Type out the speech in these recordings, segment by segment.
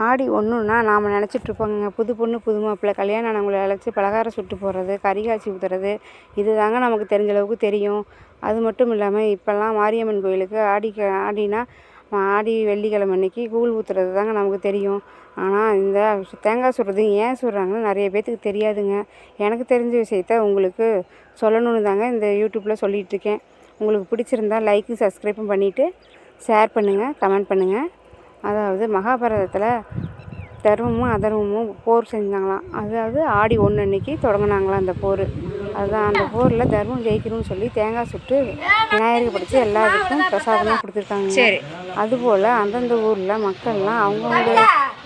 ஆடி ஒன்றுன்னா நாம் நினச்சிட்ருப்போங்க புது பொண்ணு புது மாப்பிள்ளை. கல்யாணம் ஆனவங்களை அழைச்சி பலகாரம் சுட்டு போடுறது கறி காய்ச்சி ஊற்றுறது இது தாங்க நமக்கு தெரிஞ்ச அளவுக்கு தெரியும். அது மட்டும் இல்லாமல் இப்போல்லாம் மாரியம்மன் கோயிலுக்கு ஆடிக்கு ஆடினா ஆடி வெள்ளிக்கிழம அன்னைக்கு கூழ் ஊற்றுறது தாங்க நமக்கு தெரியும். ஆனால் இந்த தேங்காய் சுடுறது ஏன் சுடுறாங்கன்னு நிறைய பேர்த்துக்கு தெரியாதுங்க. எனக்கு தெரிஞ்ச விஷயத்த உங்களுக்கு சொல்லணும்னு தாங்க இந்த யூடியூப்பில் சொல்லிகிட்ருக்கேன் உங்களுக்கு பிடிச்சிருந்தா லைக்கும் சப்ஸ்கிரைப்பும் பண்ணிவிட்டு ஷேர் பண்ணுங்கள் கமெண்ட் பண்ணுங்கள் அதாவது மகாபாரதத்தில் தர்மமும் அதர்மமும் போர் செஞ்சாங்களாம். அதாவது ஆடி ஒன்று அன்னைக்கு தொடங்கினாங்களாம் அந்த போர். அதுதான் அந்த போரில் தர்மம் ஜெயிக்கணும்னு சொல்லி தேங்காய் சுட்டு விநாயகருக்கு படைச்சு எல்லாருக்கும் பிரசாதமாக கொடுத்துருக்காங்க சரி. அதுபோல் அந்தந்த ஊரில் மக்கள்லாம் அவங்கவுங்க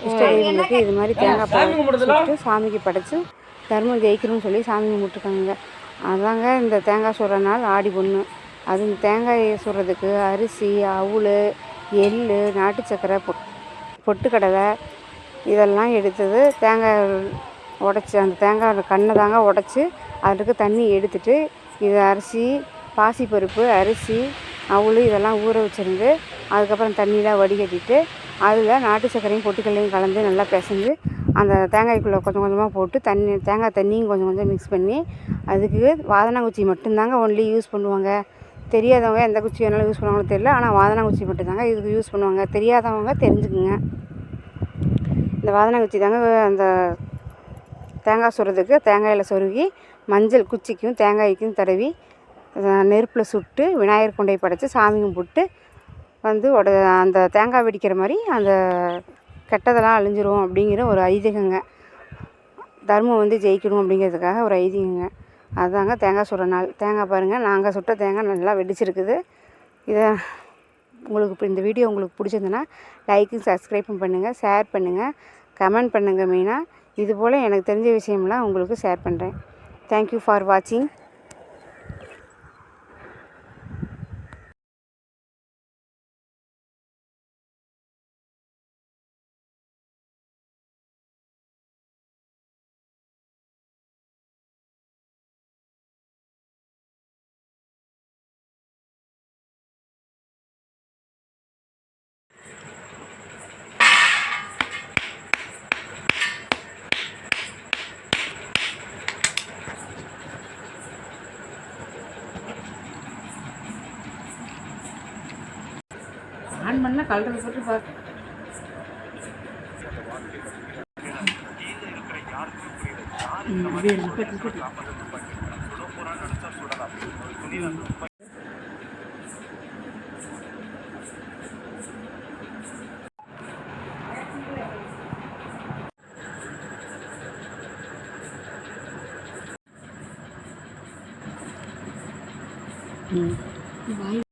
இஷ்ட தெய்வங்களுக்கு இது மாதிரி தேங்காய் பால் சுட்டு சாமிக்கு படைச்சு தர்மம் ஜெயிக்கணும்னு சொல்லி சாமி கும்பிட்டுருக்காங்க அதாங்க இந்த தேங்காய் சுடுற நாள் ஆடி ஒன்று அது இந்த தேங்காயை சுடுறதுக்கு அரிசி அவுள் எள் நாட்டு சக்கரை பொ பொட்டுக்கடலை இதெல்லாம் எடுத்தது. தேங்காய் உடச்சி அந்த தேங்காய் கண்ணை தாங்க உடச்சி அதுக்கு தண்ணி எடுத்துட்டு இது அரிசி பாசிப்பருப்பு அரிசி அவுள் இதெல்லாம் ஊற வச்சுருந்து அதுக்கப்புறம் தண்ணியெலாம் வடிகட்டிட்டு அதில் நாட்டு சர்க்கரையும் பொட்டுக்கல்லையும் கலந்து நல்லா பிசைஞ்சு அந்த தேங்காய்க்குள்ளே கொஞ்சம் கொஞ்சமாக போட்டு தண்ணி தேங்காய் தண்ணியும் கொஞ்சம் கொஞ்சம் மிக்ஸ் பண்ணி அதுக்கு வாதனாங்குச்சி மட்டும்தாங்க ஒன்லி யூஸ் பண்ணுவாங்க. தெரியாதவங்க எந்த குச்சி வேணாலும் யூஸ் பண்ணுவாங்களோ தெரியல. ஆனால் வாதனாங்குச்சி மட்டும்தாங்க இதுக்கு யூஸ் பண்ணுவாங்க. தெரியாதவங்க தெரிஞ்சுக்குங்க. இந்த வாதனாங்குச்சி தாங்க அந்த தேங்காய் சுடுறதுக்கு தேங்காயில் சொருகி மஞ்சள் குச்சிக்கும் தேங்காய்க்கும் தடவி நெருப்பில் சுட்டு விநாயகர் கொண்டை படைச்சி சாமி கும்பிட்டு வந்து உட அந்த தேங்காய் வெடிக்கிற மாதிரி அந்த கெட்டதெல்லாம் அழிஞ்சிரும் அப்படிங்கிற ஒரு ஐதீகங்க. தர்மம் வந்து ஜெயிக்கணும் அப்படிங்கிறதுக்காக ஒரு ஐதீகங்க. அதுதாங்க தேங்காய் சுடுற நாள். தேங்காய் பாருங்கள் நாங்கள் சுட்ட தேங்காய் நல்லா வெடிச்சிருக்குது. இதை உங்களுக்கு இப்போ இந்த வீடியோ உங்களுக்கு பிடிச்சிருந்துன்னா லைக்கும் சப்ஸ்கிரைப்பும் பண்ணுங்கள் ஷேர் பண்ணுங்கள் கமெண்ட் பண்ணுங்கள் மெயினாக இது போல் எனக்கு தெரிஞ்ச விஷயம்லாம் உங்களுக்கு ஷேர் பண்ணுறேன் தேங்க்யூ ஃபார் வாட்சிங் ஆன் பண்ணால் கலர் போட்டு பார்த்து வாய்